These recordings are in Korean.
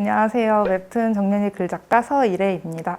안녕하세요. 웹툰 정연이 글작가 서이래입니다.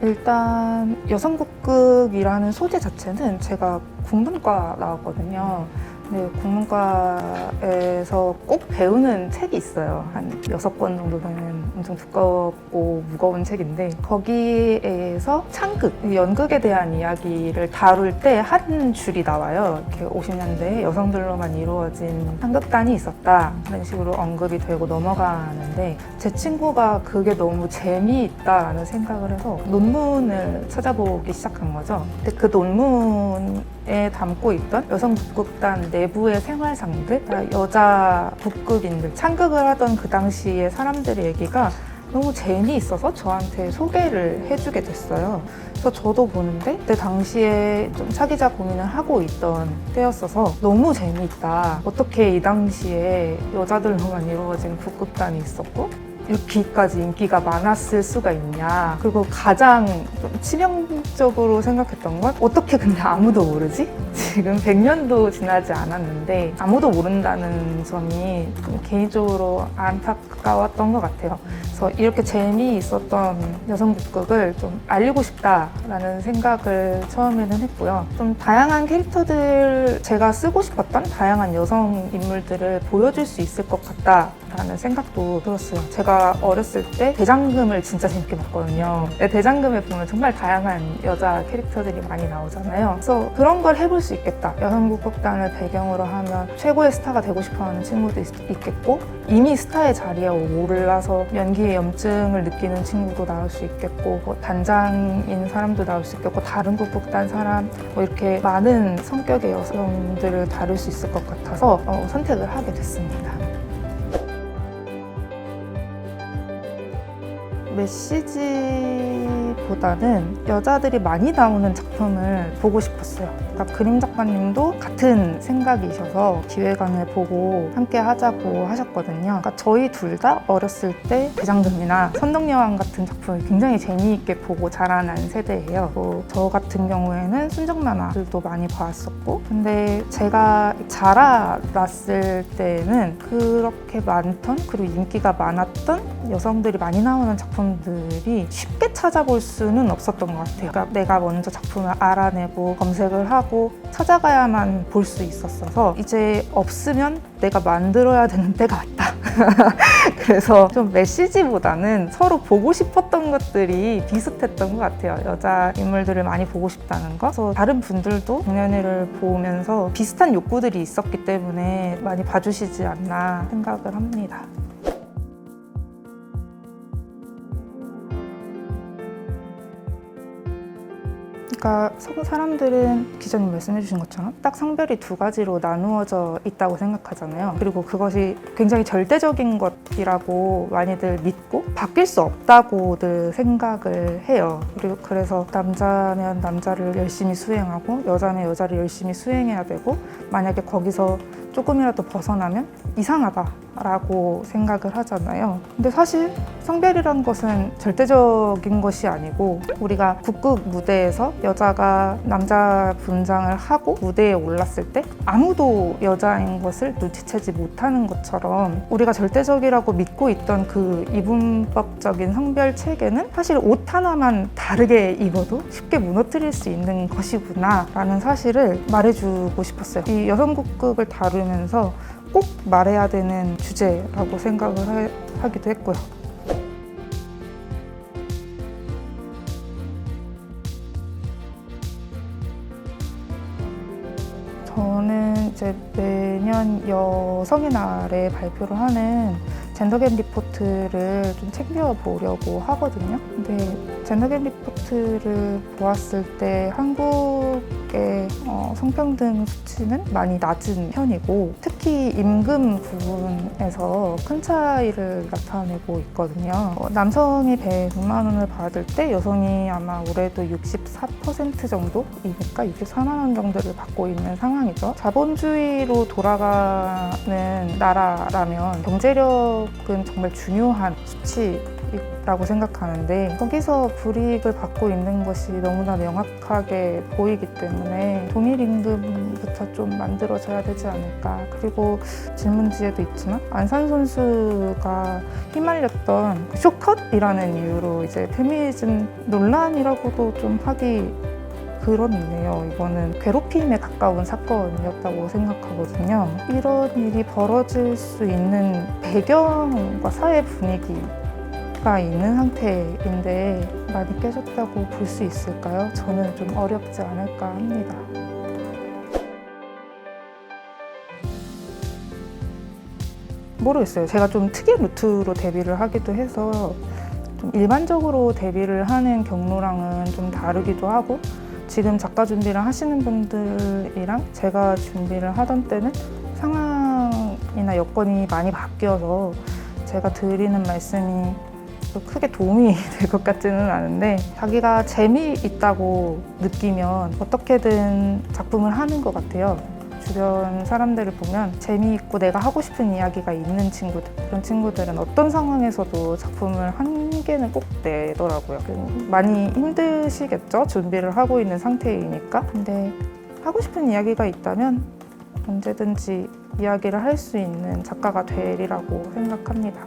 일단 여성국극이라는 소재 자체는 제가 국문과 나왔거든요. 근데 국문과에서 꼭 배우는 책이 있어요. 한 여섯 권 정도 되는 엄청 두껍고 무거운 책인데 거기에서 창극, 연극에 대한 이야기를 다룰 때 한 줄이 나와요. 이렇게 50년대에 여성들로만 이루어진 한극단이 있었다. 그런 식으로 언급이 되고 넘어가는데 제 친구가 그게 너무 재미있다라는 생각을 해서 논문을 찾아보기 시작한 거죠. 근데 그 논문 에 담고 있던 여성 북극단 내부의 생활상들, 다 여자 북극인들, 창극을 하던 그 당시의 사람들의 얘기가 너무 재미 있어서 저한테 소개를 해주게 됐어요. 그래서 저도 보는데 그때 당시에 좀 차기자 고민을 하고 있던 때였어서 너무 재미있다. 어떻게 이 당시에 여자들로만 이루어진 북극단이 있었고 이렇게까지 인기가 많았을 수가 있냐. 그리고 가장 좀 치명적으로 생각했던 건 어떻게 근데 아무도 모르지? 지금 100년도 지나지 않았는데 아무도 모른다는 점이 좀 개인적으로 안타까웠던 것 같아요. 그래서 이렇게 재미있었던 여성극극을 좀 알리고 싶다라는 생각을 처음에는 했고요. 좀 다양한 캐릭터들 제가 쓰고 싶었던 다양한 여성 인물들을 보여줄 수 있을 것 같다 라는 생각도 들었어요. 제가 어렸을 때 대장금을 진짜 재밌게 봤거든요. 네, 대장금에 보면 정말 다양한 여자 캐릭터들이 많이 나오잖아요. 그래서 그런 걸 해볼 수 있겠다. 여성극극단을 배경으로 하면 최고의 스타가 되고 싶어하는 친구도 있, 있겠고 이미 스타의 자리에 올라서 연기에 염증을 느끼는 친구도 나올 수 있겠고 뭐 단장인 사람도 나올 수 있겠고 다른 극극단 사람 뭐 이렇게 많은 성격의 여성들을 다룰 수 있을 것 같아서 어, 선택을 하게 됐습니다. 메시지 보다는 여자들이 많이 나오는 작품을 보고 싶었어요. 그러니까 그림 작가님도 같은 생각이셔서 기획안을 보고 함께 하자고 하셨거든요. 그러니까 저희 둘 다 어렸을 때 대장금이나 선덕여왕 같은 작품을 굉장히 재미있게 보고 자라난 세대예요. 뭐 저 같은 경우에는 순정만화들도 많이 봤었고 근데 제가 자라났을 때는 그렇게 많던 그리고 인기가 많았던 여성들이 많이 나오는 작품들이 쉽게 찾아볼 수는 없었던 것 같아요. 그러니까 내가 먼저 작품을 알아내고 검색을 하고 찾아가야만 볼 수 있었어서 이제 없으면 내가 만들어야 되는 때가 왔다. 그래서 좀 메시지보다는 서로 보고 싶었던 것들이 비슷했던 것 같아요. 여자 인물들을 많이 보고 싶다는 거. 그래서 다른 분들도 공연회를 보면서 비슷한 욕구들이 있었기 때문에 많이 봐주시지 않나 생각을 합니다. 그러니까 성- 사람들은 기자님 말씀해주신 것처럼 딱 성별이 두 가지로 나누어져 있다고 생각하잖아요. 그리고 그것이 굉장히 절대적인 것이라고 많이들 믿고 바뀔 수 없다고들 생각을 해요. 그리고 그래서 남자면 남자를 열심히 수행하고 여자면 여자를 열심히 수행해야 되고 만약에 거기서 조금이라도 벗어나면 이상하다라고 생각을 하잖아요. 근데 사실 성별이란 것은 절대적인 것이 아니고 우리가 국극 무대에서 여자가 남자 분장을 하고 무대에 올랐을 때 아무도 여자인 것을 눈치채지 못하는 것처럼 우리가 절대적이라고 믿고 있던 그 이분법적인 성별 체계는 사실 옷 하나만 다르게 입어도 쉽게 무너뜨릴 수 있는 것이구나라는 사실을 말해주고 싶었어요. 이 여성 국극을 다루면서 꼭 말해야 되는 주제라고 생각을 하- 하기도 했고요. 저는 이제 매년 여성의 날에 발표를 하는 젠더갭 리포트를 좀 챙겨보려고 하거든요. 근데 젠더갭 리포트를 보았을 때 한국의 어, 성평등 수치는 많이 낮은 편이고 특히 임금 부분에서 큰 차이를 나타내고 있거든요. 어, 남성이 100만 원을 받을 때 여성이 아마 올해도 64% 정도이니까 64만 원 정도를 받고 있는 상황이죠. 자본주의로 돌아가는 나라라면 경제력은 정말 중요한 수치 불 이익이라고 생각하는데 거기서 불이익을 받고 있는 것이 너무나 명확하게 보이기 때문에 동일 임금부터 좀 만들어져야 되지 않을까 그리고 질문지에도 있지만 안산 선수가 휘말렸던 그 쇼컷이라는 이유로 이제 페미니즘 논란이라고도 좀 하기 그렇네요. 이거는 괴롭힘에 가까운 사건이었다고 생각하거든요. 이런 일이 벌어질 수 있는 배경과 사회 분위기 가 있는 상태인데 많이 깨졌다고 볼 수 있을까요? 저는 좀 어렵지 않을까 합니다. 모르겠어요. 제가 좀 특이 루트로 데뷔를 하기도 해서 좀 일반적으로 데뷔를 하는 경로랑은 좀 다르기도 하고 지금 작가 준비를 하시는 분들이랑 제가 준비를 하던 때는 상황이나 여건이 많이 바뀌어서 제가 드리는 말씀이 또 크게 도움이 될 것 같지는 않은데 자기가 재미있다고 느끼면 어떻게든 작품을 하는 것 같아요. 주변 사람들을 보면 재미있고 내가 하고 싶은 이야기가 있는 친구들 그런 친구들은 어떤 상황에서도 작품을 한 개는 꼭 내더라고요. 그 많이 힘드시겠죠? 준비를 하고 있는 상태이니까. 근데 하고 싶은 이야기가 있다면 언제든지 이야기를 할 수 있는 작가가 되리라고 생각합니다.